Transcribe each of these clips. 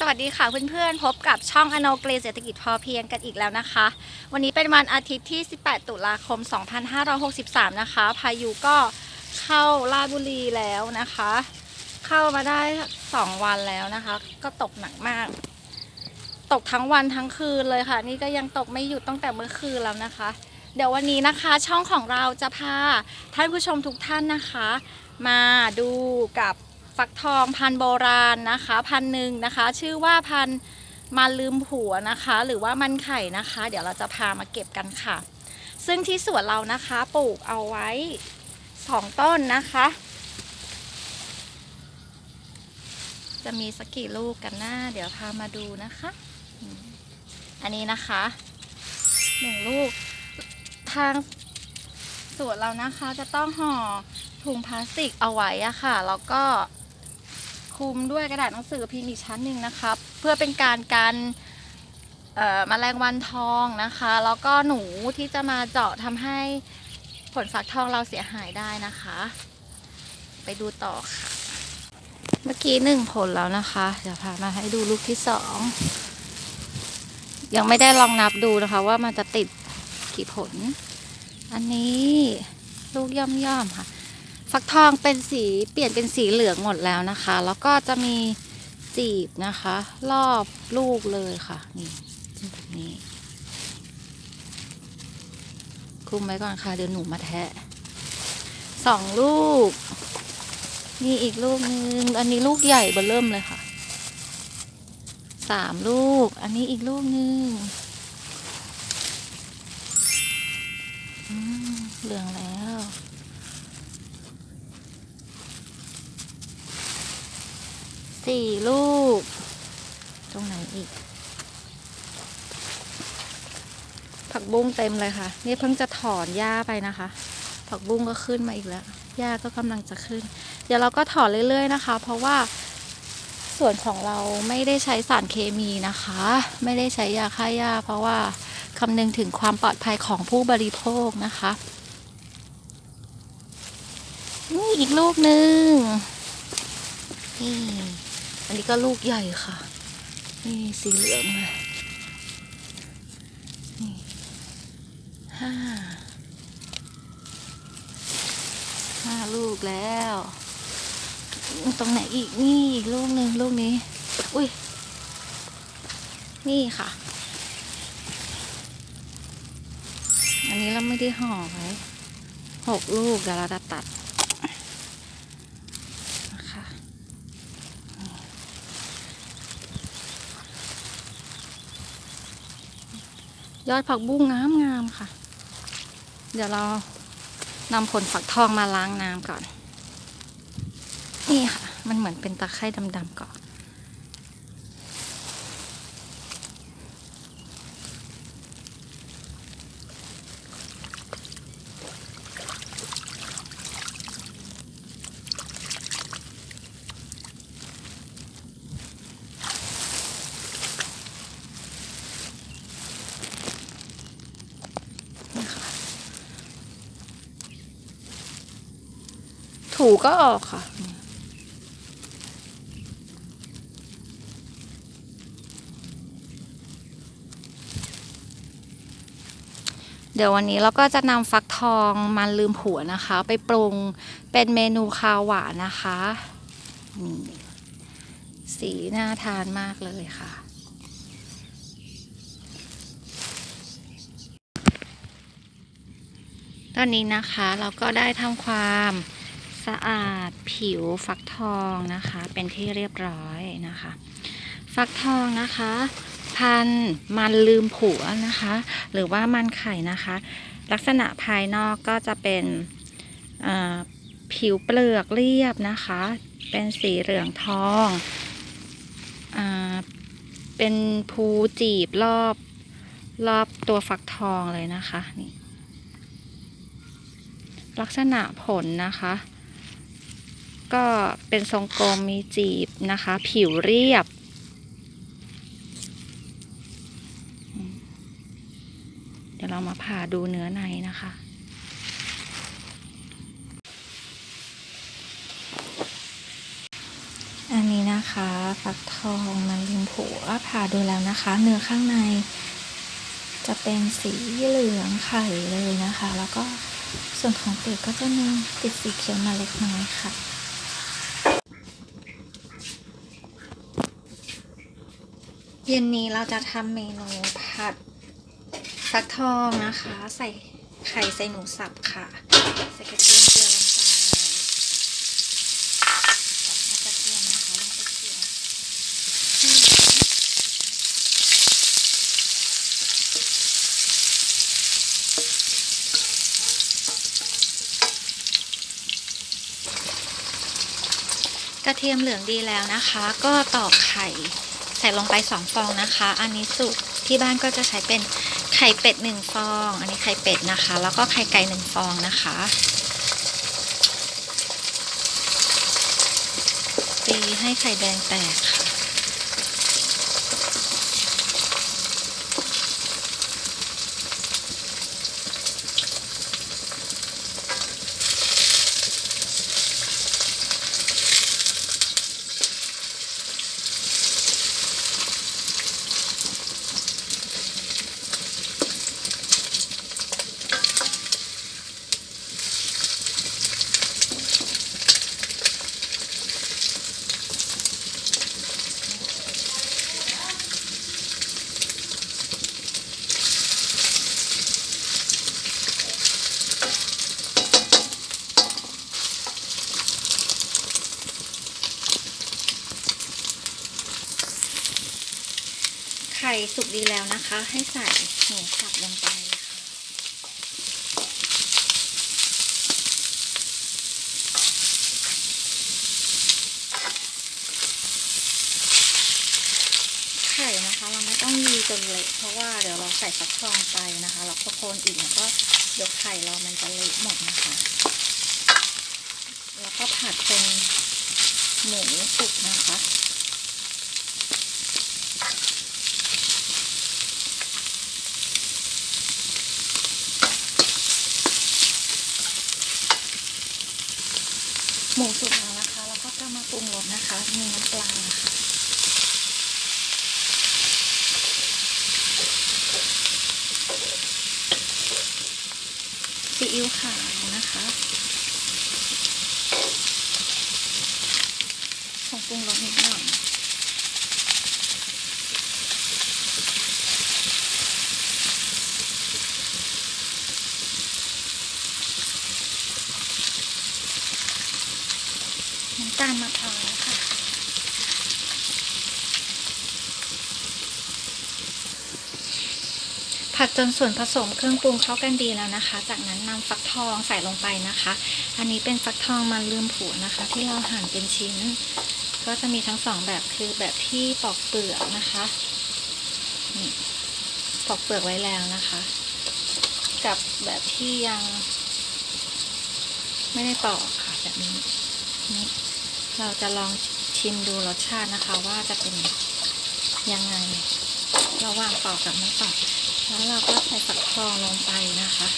สวัสดีค่ะเพื่อนๆ พบกับช่องอโนเกรเศรษฐกิจพอเพียงกันอีกแล้วนะคะ วันนี้เป็นวันอาทิตย์ที่ 18 ตุลาคม 2563 นะคะ พายุก็เข้าราชบุรีแล้วนะคะ เข้ามาได้ 2 วันแล้วนะคะ ก็ตกหนักมาก ตกทั้งวันทั้งคืนเลยค่ะ นี่ก็ยังตกไม่หยุดตั้งแต่เมื่อคืนแล้วนะคะ เดี๋ยววันนี้นะคะช่องของเราจะพาท่านผู้ชมทุกท่านนะคะ มาดูกับ ฟักทองพันโบราณนะคะพันหนึ่งนะคะ ชื่อว่าพันมันลืมผัวนะคะ หรือว่ามันไข่นะคะ เดี๋ยวเราจะพามาเก็บกันค่ะ ซึ่งที่สวนเรานะคะปลูกเอาไว้สองต้นนะคะ จะมีสักกี่ลูกกันหน้า เดี๋ยวพามาดูนะคะ อันนี้นะคะหนึ่งลูก ทางสวนเรานะคะจะต้องห่อถุงพลาสติกเอาไว้อะค่ะ แล้วก็ คลุมด้วยกระดาษหนังสือพิมพ์อีกชั้นหนึ่งนะคะเพื่อเป็นการกันเอ่อแมลงวันทองนะคะ แล้วก็หนูที่จะมาเจาะทำให้ผลฟักทองเราเสียหายได้นะคะ ไปดูต่อค่ะ เมื่อกี้หนึ่งผลแล้วนะคะ เดี๋ยวพามาให้ดูลูกที่สองยังไม่ได้ลองนับดูนะคะ ว่ามันจะติดกี่ผล อันนี้ลูกย่อมย่อมๆค่ะ ฟักทองเป็นสีเปลี่ยนเป็นสีเหลืองหมดแล้วนะคะ แล้วก็จะมีจีบนะคะ รอบลูกเลยค่ะ นี่แบบนี้ คุมไว้ก่อนค่ะ เดี๋ยวหนูมาแทะสองลูกนี่อีกลูกนึง อันนี้ลูกใหญ่เบอเริ่มเลยค่ะสามลูก อันนี้อีกลูกนึงเหลืองแล้ว สี่ลูก ตรงไหนอีก ผักบุ้งเต็มเลยค่ะ นี่เพิ่งจะถอนหญ้าไปนะคะ ผักบุ้งก็ขึ้นมาอีกแล้ว หญ้าก็กำลังจะขึ้น เดี๋ยวเราก็ถอนเรื่อย ๆ นะคะ เพราะว่าส่วนของเราไม่ได้ใช้สารเคมีนะคะ ไม่ได้ใช้ยาฆ่าหญ้า เพราะว่าคำนึงถึงความปลอดภัยของผู้บริโภคนะคะนี่อีกลูกหนึ่งนี่ อันนี้ก็ลูกใหญ่ค่ะ นี่สีเหลืองเลยนี่ห้าห้าลูกแล้ว ตรงไหนอีกนี่อีกลูกหนึ่งลูกนี้ อุ้ย นี่ค่ะ อันนี้เราไม่ได้ห่อไว้หกลูกเดี๋ยวเราจะตัดนะคะ ยอดผักบุ้งงามงามๆค่ะ เดี๋ยวเรานำผลฝักทองมาล้างน้ำก่อน นี่ค่ะ มันเหมือนเป็นตะไคร่ดำๆก่อน ถูก็ออกค่ะ เดี๋ยววันนี้เราก็จะนำฟักทองมันลืมผัวนะคะ ไปปรุงเป็นเมนูคาวหวานนะคะนี่สีน่าทานมากเลยค่ะตอนนี้นะคะเราก็ได้ทำความ สะอาดผิวฟักทองนะคะ เป็นที่เรียบร้อยนะคะ ฟักทองนะคะ พันมันลืมผัวนะคะ หรือว่ามันไข่นะคะ ลักษณะภายนอกก็จะเป็นผิวเปลือกเรียบนะคะ เป็นสีเหลืองทองอเป็นภูจีบรอบรอบตัวฟักทองเลยนะคะนี่ลักษณะผลนะคะ ก็เป็นทรงกลมมีจีบนะคะ ผิวเรียบ เดี๋ยวเรามาผ่าดูเนื้อในนะคะ อันนี้นะคะฟักทองมันลืมผัวผ่าดูแล้วนะคะ เนื้อข้างในจะเป็นสีเหลืองไข่เลยนะคะ แล้วก็ส่วนของเปลือกก็จะมีติดสีเขียวมาเล็กน้อยค่ะ เย็นนี้เราจะทำเมนูผัดฟักทองนะคะ ใส่ไข่ใส่หนูสับค่ะ ใส่กระเทียมเกลือลงไปเอากระเทียมนะคะลงไปเจียวให้กระเทียมเหลืองดีแล้วนะคะ ก็ตอกไข่ ส่ลงไปสองฟองนะคะ อันนี้สุกที่บ้านก็จะใช้เป็นไข่เป็ดหนึ่งฟอง อันนี้ไข่เป็ดนะคะ แล้วก็ไข่ไก่หนึ่งฟองนะคะตีให้ไข่แดงแตกค่ะ ไข่สุกดีแล้วนะคะ ให้ใส่หมูสับลงไปค่ะไข่นะคะ เราไม่ต้องยีจนเละเพราะว่าเดี๋ยวเราใส่ฟักทองไปนะคะ เราก็โคนอีกแล้วก็เดี๋ยวไข่เรามันจะเละหมดนะคะ แล้วก็ผัดเป็นหมูสุกนะคะ หมูสุกแล้วนะคะ แล้วก็จะมาปรุงรสนะคะ มีน้ำปลาค่ะซีอิ๊วขาวนะคะผงปรุงรสนิดหน่อยน้ำตาลมะพร้าวค่ะ ผัดจนส่วนผสมเครื่องปรุงเข้ากันดีแล้วนะคะ จากนั้นนำฟักทองใส่ลงไปนะคะ อันนี้เป็นฟักทองมันลืมผัวนะคะ ที่เราหั่นเป็นชิ้น ก็จะมีทั้งสองแบบคือแบบที่ปอกเปลือกนะคะนี่ปอกเปลือกไว้แล้วนะคะ กับแบบที่ยังไม่ได้ปอกค่ะแบบนี้นี่ เราจะลองชิมดูรสชาตินะคะ ว่าจะเป็นยังไง ระหว่างปอกกับไม่ปอกแล้วเราก็ใส่ฝักทองลงไปนะคะ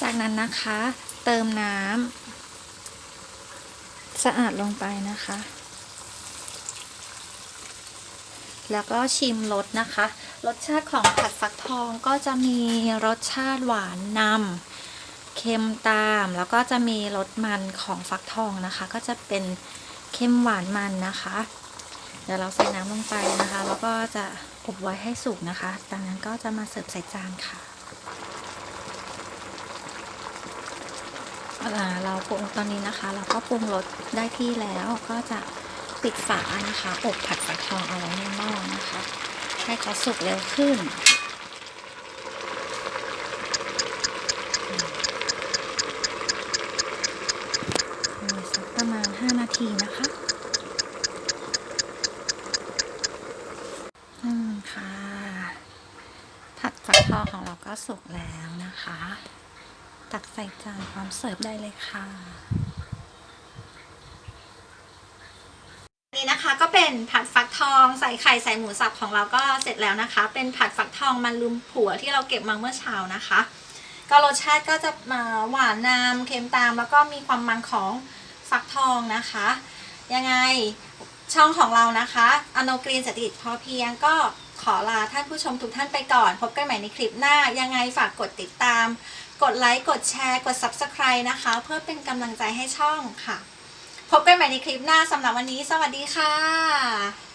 จากนั้นนะคะ เติมน้ำสะอาดลงไปนะคะ แล้วก็ชิมรสนะคะ รสชาติของผัดฟักทองก็จะมีรสชาติหวานนำเค็มตาม แล้วก็จะมีรสมันของฟักทองนะคะ ก็จะเป็นเค็มหวานมันนะคะ เดี๋ยวเราใส่น้ำลงไปนะคะ แล้วก็จะอบไว้ให้สุกนะคะ จากนั้นก็จะมาเสิร์ฟใส่จานค่ะเราปรุงตอนนี้นะคะ เราก็ปรุงรสได้ที่แล้วก็จะ ปิดฝานะคะอบผัดฟักทองเอาไว้ในหม้อนะคะ ให้เขาสุกเร็วขึ้น สักประมาณ 5 นาทีนะคะอืมค่ะ ผัดฟักทองของเราก็สุกแล้วนะคะ ตักใส่จานพร้อมเสิร์ฟได้เลยค่ะ นี่นะคะ ก็เป็นผัดฟักทองใส่ไข่ใส่หมูสับของเราก็เสร็จแล้วนะคะ เป็นผัดฟักทองมันลืมผัวที่เราเก็บมาเมื่อเช้านะคะ ก็รสชาติก็จะมาหวานนำเค็มตาม แล้วก็มีความมันของฟักทองนะคะ ยังไงช่องของเรานะคะอโนกรีนสติพอเพียงก็ขอลาท่านผู้ชมทุกท่านไปก่อน พบกันใหม่ในคลิปหน้า ยังไงฝากกดติดตาม กดไลค์ กดแชร์ กด Subscribe นะคะ เพื่อเป็นกำลังใจให้ช่องค่ะ พบกันใหม่ในคลิปหน้าสำหรับวันนี้ สวัสดีค่ะ